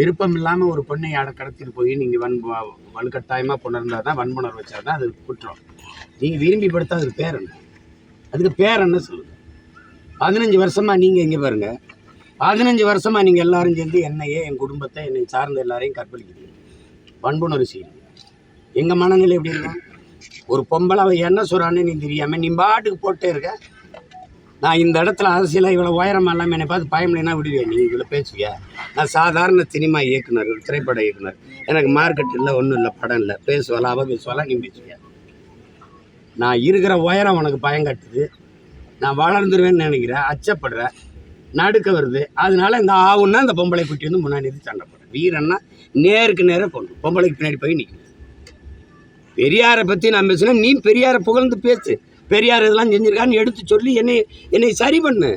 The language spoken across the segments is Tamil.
விருப்பம் இல்லாமல் ஒரு பெண்ணை யாரை கடத்திட்டு போய் நீங்கள் வன் வலுக்கட்டாயமாக கொண்டிருந்தால் தான் வன்புணர் வச்சா தான் அது குற்றம். நீங்கள் விரும்பி படுத்தா அதுக்கு பேர் என்ன? அதுக்கு பேர் என்ன சொல்லுங்கள் பதினஞ்சு வருஷமாக நீங்கள் இங்கே பாருங்கள் பதினஞ்சு வருஷமாக நீங்கள் எல்லாரும் சேர்ந்து என்னையே என் குடும்பத்தை என்னை சார்ந்த எல்லாரையும் கற்பழிக்கிறீங்க. வன்புணர்வு செய்யுங்க எங்கள் மனநிலை எப்படி இருக்கும்? ஒரு பொம்பளை அவள் என்ன சொல்கிறான்னு நீ தெரியாமல் நீ பாட்டுக்கு போட்டே இருக்க. நான் இந்த இடத்துல அரசியலாக இவ்வளோ உயரமாக எல்லாமே என்னை பார்த்து பயமில்லைன்னா விடுவேன் நீ? இவ்வளோ பேசுவீங்க நான் சாதாரண சினிமா இயக்குனர் திரைப்பட இயக்குனர். எனக்கு மார்க்கெட் இல்லை ஒன்றும் இல்லை படம் இல்லை. பேசுவலாம் அவ பேசுவலாம் நீ பேசுவியா? நான் இருக்கிற உயரம் உனக்கு பயம் கட்டுது. நான் வளர்ந்துருவேன்னு நினைக்கிறேன் அச்சப்படுறேன். நடுக்க வருது. அதனால இந்த ஆவுன்னா இந்த பொம்பளை குட்டி வந்து முன்னாடி இருந்து சண்டை போடுறேன் வீரன்னா நேருக்கு நேராக கொண்டு பொம்பளைக்கு பின்னாடி போய் நிற்கும் பெரியாரை பற்றி நான் பேசுனேன் நீ பெரியாரை புகழ்ந்து பேசு. பெரியார் இதெல்லாம் செஞ்சிருக்கான்னு எடுத்து சொல்லி என்னை என்னை சரி பண்ணு.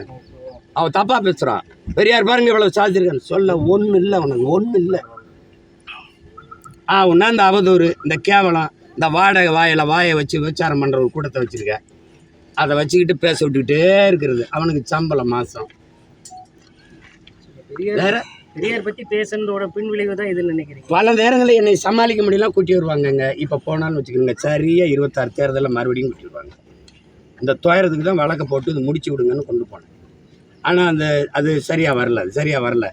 அவ தப்பாக பேசுகிறான் பெரியார் பாருங்க இவ்வளவு சாதிச்சிருக்கான்னு சொல்ல ஒன்றும் இல்லை உனக்கு ஒன்றும் இல்லை. ஆ உன்னா இந்த அவதூறு இந்த கேவலம் இந்த வாடகை வாயில் வாயை வச்சு விபச்சாரம் பண்ணுற ஒரு கூட்டத்தை வச்சுருக்க. அதை வச்சுக்கிட்டு பேச விட்டுக்கிட்டே இருக்கிறது. அவனுக்கு சம்பளம் மாதம் வேற? பெரியார் பத்தி பேசுனதோட பின் விளைவு தான் இதுன்னு நினைக்கிறீங்க? பல நேரங்களில் என்னை சமாளிக்க முடியலாம் கூட்டி வருவாங்கங்க. இப்போ போனாலும் வச்சுக்கோங்க சரியாக இருபத்தாறு தேர்தலில் மறுபடியும் கூட்டி வருவாங்க. இந்த துயரத்துக்கு தான் வழக்கை போட்டு இது முடிச்சு விடுங்கன்னு கொண்டு போனேன். ஆனால் அந்த அது சரியாக வரல அது சரியாக வரல.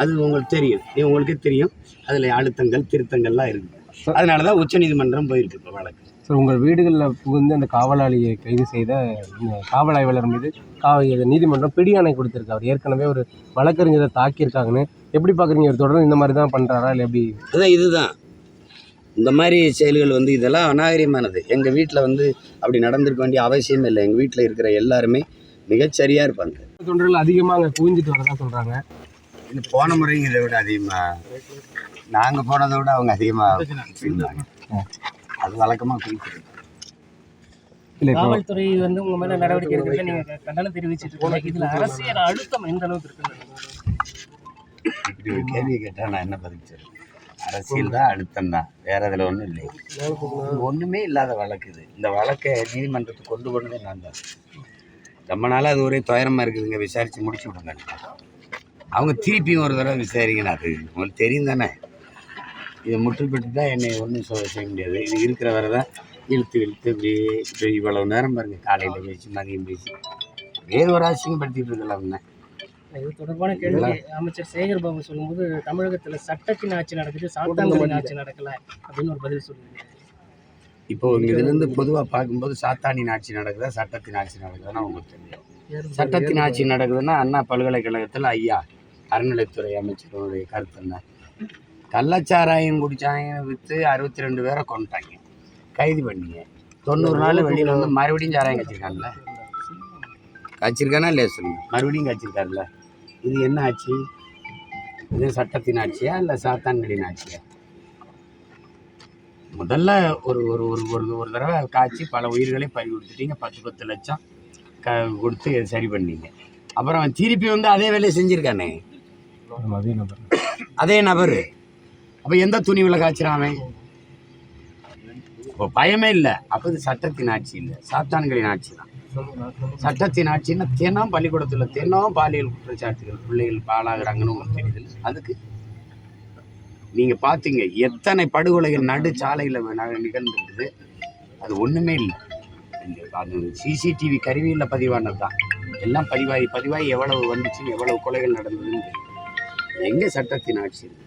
அது உங்களுக்கு தெரியும் இது உங்களுக்கே தெரியும். அதில் அழுத்தங்கள் திருத்தங்கள்லாம் இருக்குது அதனால தான் உச்சநீதிமன்றம் போயிருக்கு இப்போ வழக்கு. சார் உங்கள் வீடுகளில் புகுந்து அந்த காவலாளியை கைது செய்த இந்த காவல் ஆய்வாளர் மீது கா இது நீதிமன்றம் பிடியாணை கொடுத்துருக்கு. அவர் ஏற்கனவே ஒரு வழக்கறிஞரை தாக்கியிருக்காங்கன்னு. எப்படி பார்க்குறீங்க இவர் தொடர்ந்து இந்த மாதிரி தான் பண்ணுறாரா இல்லை எப்படி? அதான் இதுதான். இந்த மாதிரி செயல்கள் வந்து இதெல்லாம் அநாகரிகமானது. எங்கள் வீட்டில் வந்து அப்படி நடந்திருக்க வேண்டிய அவசியம் இல்லை. எங்கள் வீட்டில் இருக்கிற எல்லாருமே மிகச்சரியாக இருப்பாங்க. தொண்டர்கள் அதிகமாக அங்கே குவிஞ்சிட்டு வரதா சொல்கிறாங்க இது போன முறையும் இதை விட அதிகமாக நாங்கள் போனதை விட அவங்க அதிகமாக அது வழக்கமாக இப்போ காவல்துறை வந்து உங்க மேல நடவடிக்கை எடுக்கிறத நீங்க கண்டனம் தெரிவிச்சிட்டு இதுல அரசியல் அழுத்தம் எந்த அளவுக்கு ஒரு கேள்வி கேட்டால் நான் என்ன பதில்? அரசியல் தான் அழுத்தம் தான். வேற அதில் ஒன்றும் இல்லை. ஒன்றுமே இல்லாத வழக்கு இது. இந்த வழக்கை நீதிமன்றத்துக்கு கொண்டு போனதே நான் தான். ரொம்ப நாளாக அது ஒரே துயரமாக இருக்குதுங்க. விசாரித்து முடிச்சு விடுங்க. அவங்க திருப்பியும் ஒரு தடவை விசாரிக்கணும். அது உங்களுக்கு தெரியும் தானே? இதை முற்றுப்பட்டு தான் என்னை ஒன்றும் சொல்ல செய்ய முடியாது. இது இருக்கிற வரை தான் இழுத்து இழுத்து இப்படி இப்படி இவ்வளோ நேரம் பாருங்க. காலையில் பேசி மதியம் பேசி. வேறு ஒரு அசிங்கப்படுத்திட்டு இருக்கலாம் இது தொடர்பான கேள்வி அமைச்சர் சேகர் பாபு சொல்லும்போது தமிழகத்துல சட்டத்தின் ஆட்சி நடக்குது சாத்தான்களின் ஆட்சி நடக்கல அப்படின்னு ஒரு பதில் சொல்லுவீங்க இப்போ இதுலேருந்து பொதுவாக பார்க்கும்போது சாத்தானின் ஆட்சி நடக்குதா சட்டத்தின் ஆட்சி நடக்குதுன்னா உங்களுக்கு தெரியும். சட்டத்தின் ஆட்சி நடக்குதுன்னா அண்ணா பல்கலைக்கழகத்தில் ஐயா அறநிலைத்துறை அமைச்சருடைய கருத்து என்ன? கள்ளச்சாராயம் குடிச்சாங்க விற்று அறுபத்தி ரெண்டு பேரை கொண்டுட்டாங்க கைது பண்ணீங்க. தொண்ணூறு நாள் வெளியில் வந்து மறுபடியும் சாராயம் கச்சிருக்காங்கல்ல கச்சிருக்கானா இல்லையா சொல்லுங்க? மறுபடியும் கச்சிருக்காருல்ல இது என்ன ஆட்சி இது சட்டத்தின் ஆட்சியா இல்லை சாத்தான்களின் ஆட்சியா? முதல்ல ஒரு ஒரு ஒரு ஒரு ஒரு தடவை காய்ச்சி பல உயிர்களை பறி கொடுத்துட்டீங்க. பத்து பத்து லட்சம் க கொடுத்து இதை சரி பண்ணீங்க. அப்புறம் திருப்பி வந்து அதே வேலையை செஞ்சுருக்கானே. அதே நபர் அதே நபர். அப்போ எந்த துணிவில் காய்ச்சிறான் அவன்? இப்போ பயமே இல்லை. அப்போ இது சட்டத்தின் ஆட்சி இல்லை. சாத்தான்களின் ஆட்சி தான். சட்டத்தின் ஆட்சின்னா தினம் பள்ளிக்கூடத்தில் தினம் பாலியல் குற்றச்சாட்டுகள் பிள்ளைகள் பாலாகிறாங்கன்னு உங்களுக்கு தெரியுது அதுக்கு நீங்கள் பார்த்தீங்க எத்தனை படுகொலைகள் நடு சாலையில் நிகழ்ந்துருக்குது? அது ஒன்றுமே இல்லை. அது சிசிடிவி கருவியில் பதிவானது தான். எல்லாம் பதிவாகி பதிவாகி எவ்வளவு வந்துச்சு எவ்வளவு கொலைகள் நடந்ததுன்னு எங்கே சட்டத்தின் ஆட்சி இருக்குது